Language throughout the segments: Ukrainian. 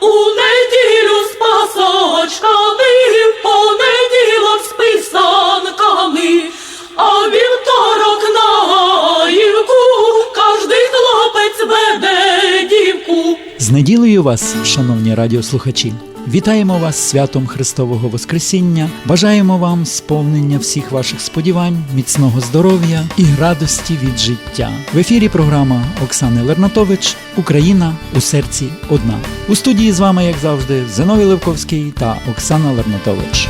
у неділю з пасочками, понеділок з писанками, а вівторок на гаївку кожний хлопець веде дівку. З неділею вас, шановні радіослухачі! Вітаємо вас святом Христового Воскресіння. Бажаємо вам сповнення всіх ваших сподівань, міцного здоров'я і радості від життя. В ефірі програма Оксани Лернатович Україна у серці одна. У студії з вами, як завжди, Зиновій Левковський та Оксана Лернатович.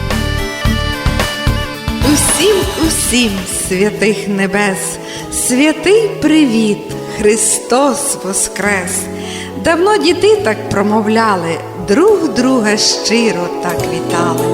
Усім, усім святих небес, святий привіт, Христос Воскрес! Давно діти так промовляли, друг друга щиро так вітали.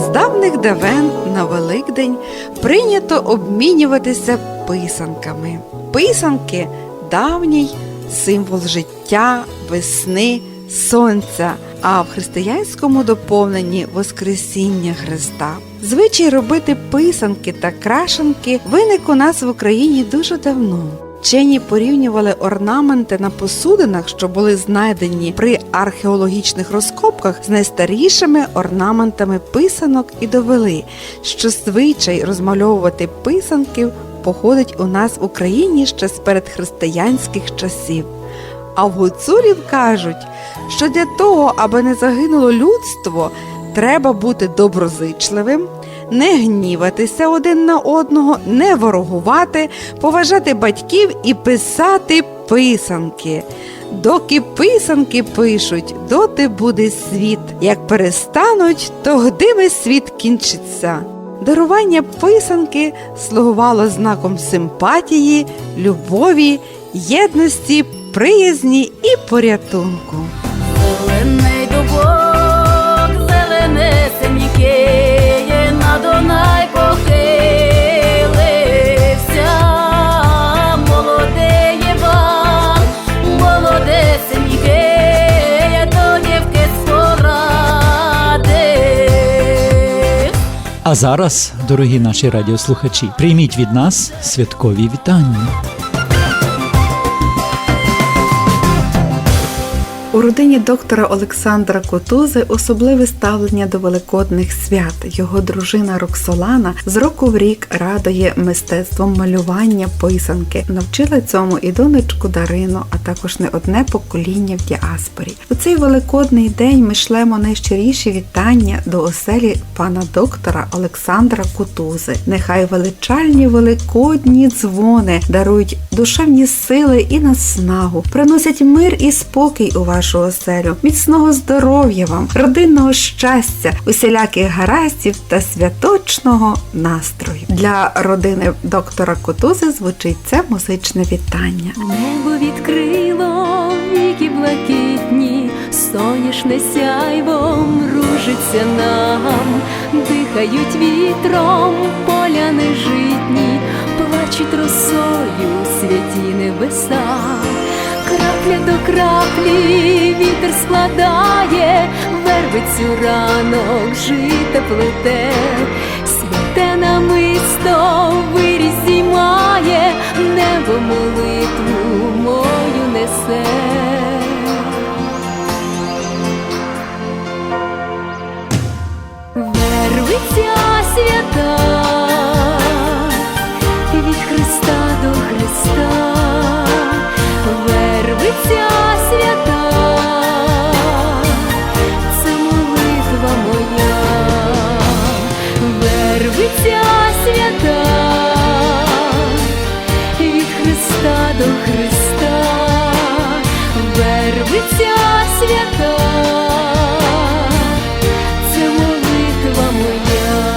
З давних давен на Великдень прийнято обмінюватися писанками. Писанки давній символ життя, весни, сонця, а в християнському доповненні Воскресіння Христа. Звичай робити писанки та крашенки виник у нас в Україні дуже давно. Вчені порівнювали орнаменти на посудинах, що були знайдені при археологічних розкопках з найстарішими орнаментами писанок і довели, що звичай розмальовувати писанки походить у нас в Україні ще з передхристиянських часів. А в гуцулів кажуть, що для того, аби не загинуло людство, треба бути доброзичливим, не гніватися один на одного, не ворогувати, поважати батьків і писати писанки. Доки писанки пишуть, доти буде світ. Як перестануть, то гдиме світ кінчиться. Дарування писанки слугувало знаком симпатії, любові, єдності, приязні і порятунку. А зараз, дорогі наші радіослухачі, прийміть від нас святкові вітання. У родині доктора Олександра Котузи особливе ставлення до великодних свят. Його дружина Роксолана з року в рік радує мистецтвом малювання писанки. Навчила цьому і донечку Дарину, а також не одне покоління в діаспорі. У цей великодний день ми шлемо найщиріші вітання до оселі пана доктора Олександра Котузи. Нехай величальні великодні дзвони дарують душевні сили і наснагу, приносять мир і спокій у вашу оселю, міцного здоров'я вам, родинного щастя, усіляких гараздів та святочного настрою. Для родини доктора Котузи звучить це музичне вітання. Небо відкрило віки блакитні, соняшне сяйвом ружиться нам, дихають вітром поля нежитні, плачуть росою святі небеса. Крапля до краплі вітер складає, вербицю ранок жита плете, святе намисто вервиця свята від Христа до Христа, вервиця свята. Це молитва моя.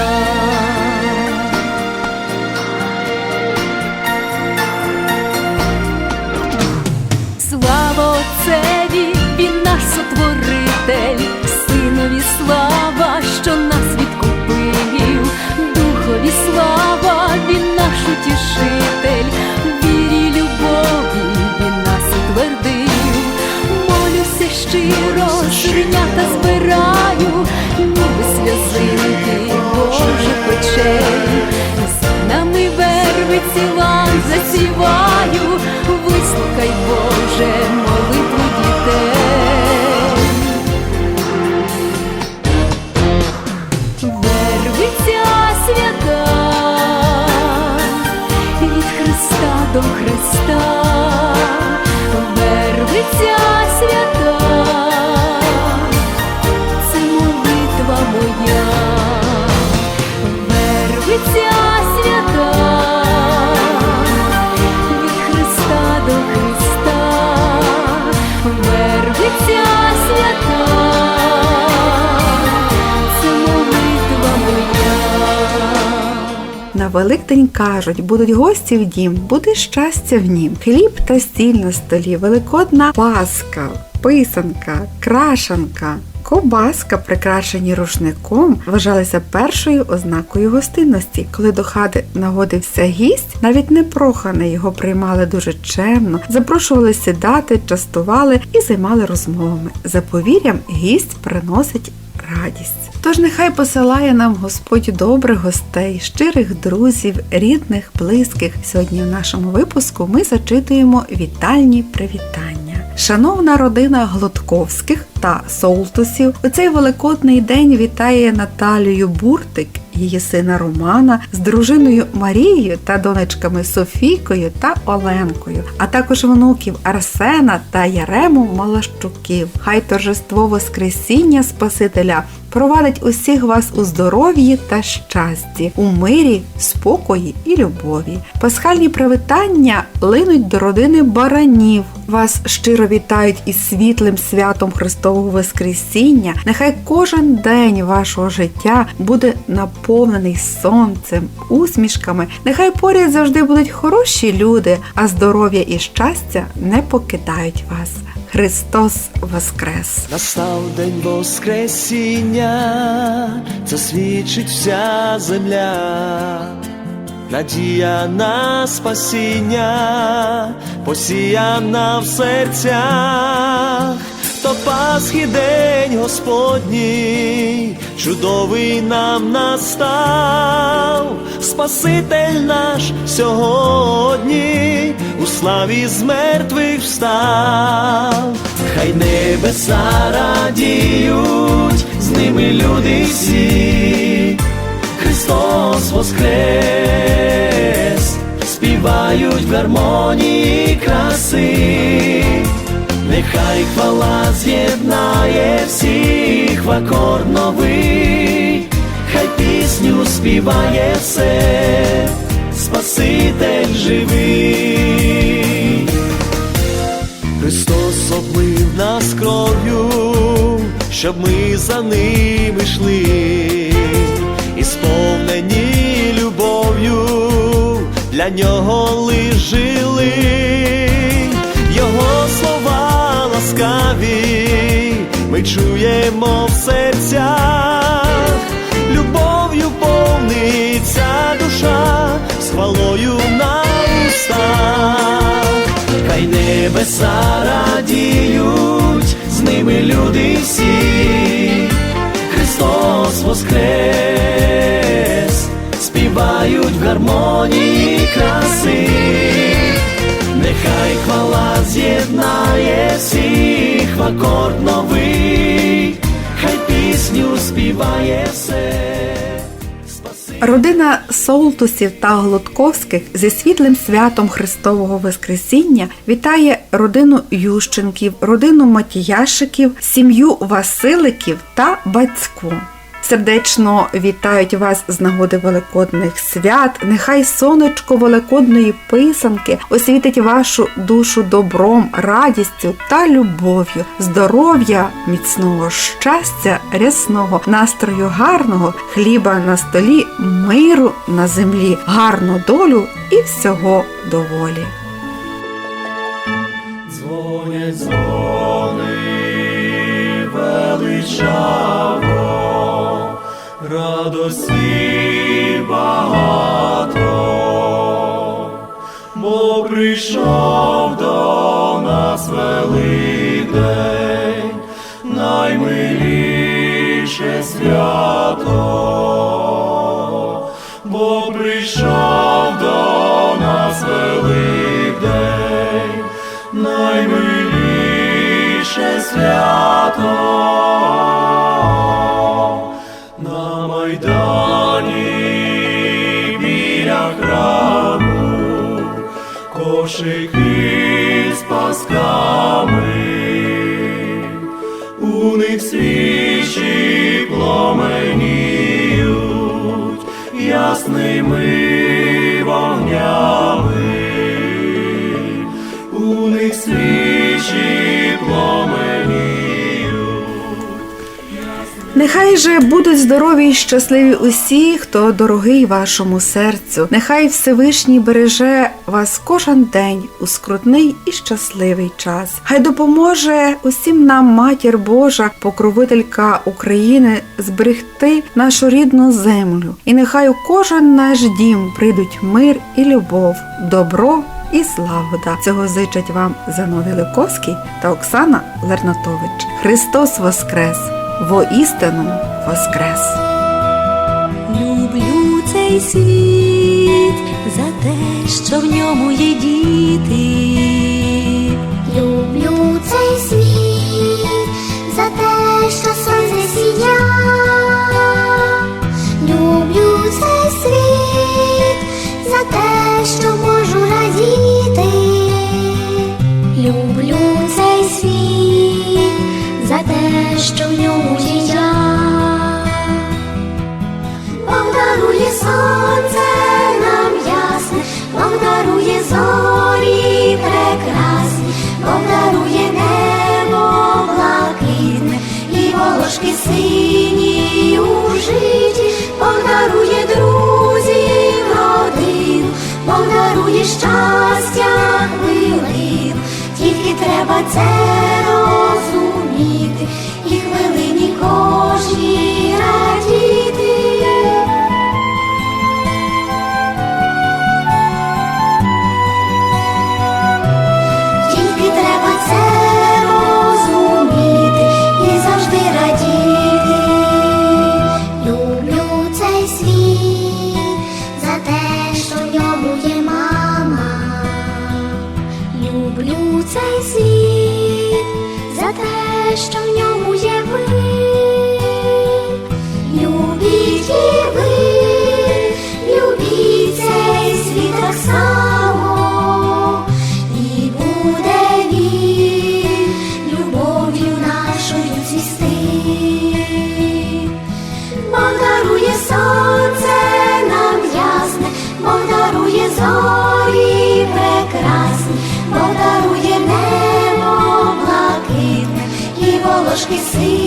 Слава Отцеві, він наш сотворитель, Синові слава, нами вам засіваю, Великдень кажуть, будуть гості в дім, буде щастя в нім. Хліб та стіль на столі, великодна паска, писанка, крашанка. Кобаска, прикрашені рушником, вважалися першою ознакою гостинності. Коли до хати нагодився гість, навіть непроханий його приймали дуже чемно, запрошували сідати, частували і займали розмовами. За повір'ям, гість приносить радість. Тож нехай посилає нам Господь добрих гостей, щирих друзів, рідних, близьких. Сьогодні в нашому випуску ми зачитуємо вітальні привітання. Шановна родина Глотковських та Солтусів, у цей великодний день вітає Наталію Буртик, її сина Романа з дружиною Марією та донечками Софійкою та Оленкою, а також внуків Арсена та Ярему Малащуків. Хай торжество Воскресіння Спасителя провадить усіх вас у здоров'ї та щасті, у мирі, спокої і любові. Пасхальні привітання линуть до родини баранів. Вас щиро вітають із світлим святом Христового Воскресіння. Нехай кожен день вашого життя буде наповнений сонцем, усмішками. Нехай поряд завжди будуть хороші люди, а здоров'я і щастя не покидають вас. Христос Воскрес! Настав день Воскресіння, це свідчить вся земля, надія на спасіння, посіяна в серцях, то Пасхи день Господній, чудовий нам настав, Спаситель наш сьогодні у славі з мертвих встав, хай небеса радіють, з ними люди всі, Христос воскрес, співають в гармонії краси, нехай хвала з'єднає всіх в акорд новий, хай пісню співає все, Спаситель живий. Христос облив нас кров'ю, щоб ми за ним йшли, і сповнені любов'ю для нього лиш жили, ми чуємо в серцях, любов'ю повниться душа, з хвалою на устах. Хай небеса радіють, з ними люди всі, Христос воскрес, співають в гармонії краси, нехай хвала з'єднає всіх в акорд новий, хай пісню співає все. Родина Солтусів та Глотковських зі світлим святом Христового Воскресіння вітає родину Ющенків, родину Матіяшиків, сім'ю Василиків та Бацько. Сердечно вітають вас з нагоди великодних свят. Нехай сонечко великодної писанки освітить вашу душу добром, радістю та любов'ю, здоров'я, міцного щастя, рясного, настрою гарного, хліба на столі, миру на землі, гарну долю і всього доволі. Дзвонять дзвони величаво, радості багато, бо прийшов до нас великдень, наймиліше свято, бо прийшов до нас великдень, наймиліше свято з у них свічі пломеніють ясними вогнями, Нехай же будуть здорові й щасливі усі, хто дорогий вашому серцю. Нехай Всевишній береже вас кожен день у скрутний і щасливий час. Хай допоможе усім нам матір Божа, покровителька України, зберегти нашу рідну землю. І нехай у кожен наш дім прийдуть мир і любов, добро. І злагода цього зичать вам Зиновій Ликовський та Оксана Лернатович. Христос Воскрес! Воістину Воскрес! Люблю цей світ за те, що в ньому є діти. Дарує щастя хвилин, тільки треба це само, і буде він любов'ю нашою цвісти. Бог дарує сонце нам ясне, Бог дарує зорі прекрасні, Бог дарує небо блакитне і волошки сині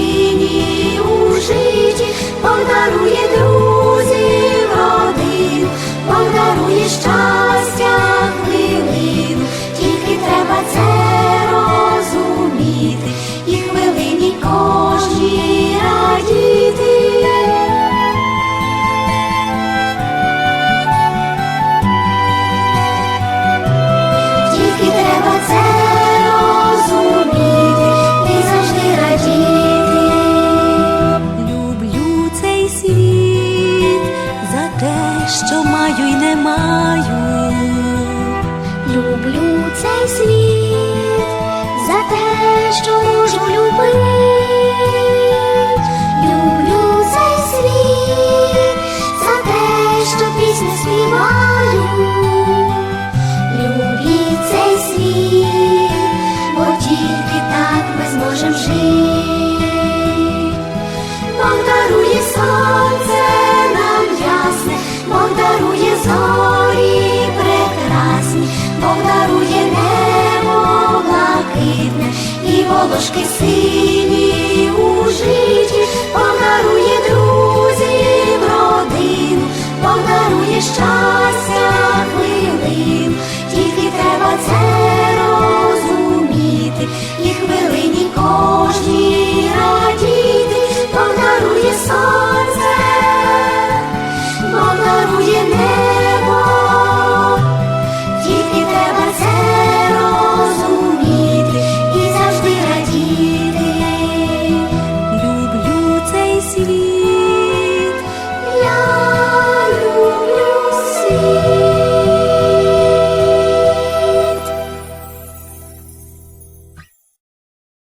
що маю й не маю. Люблю цей світ за те, що можу любити. Бог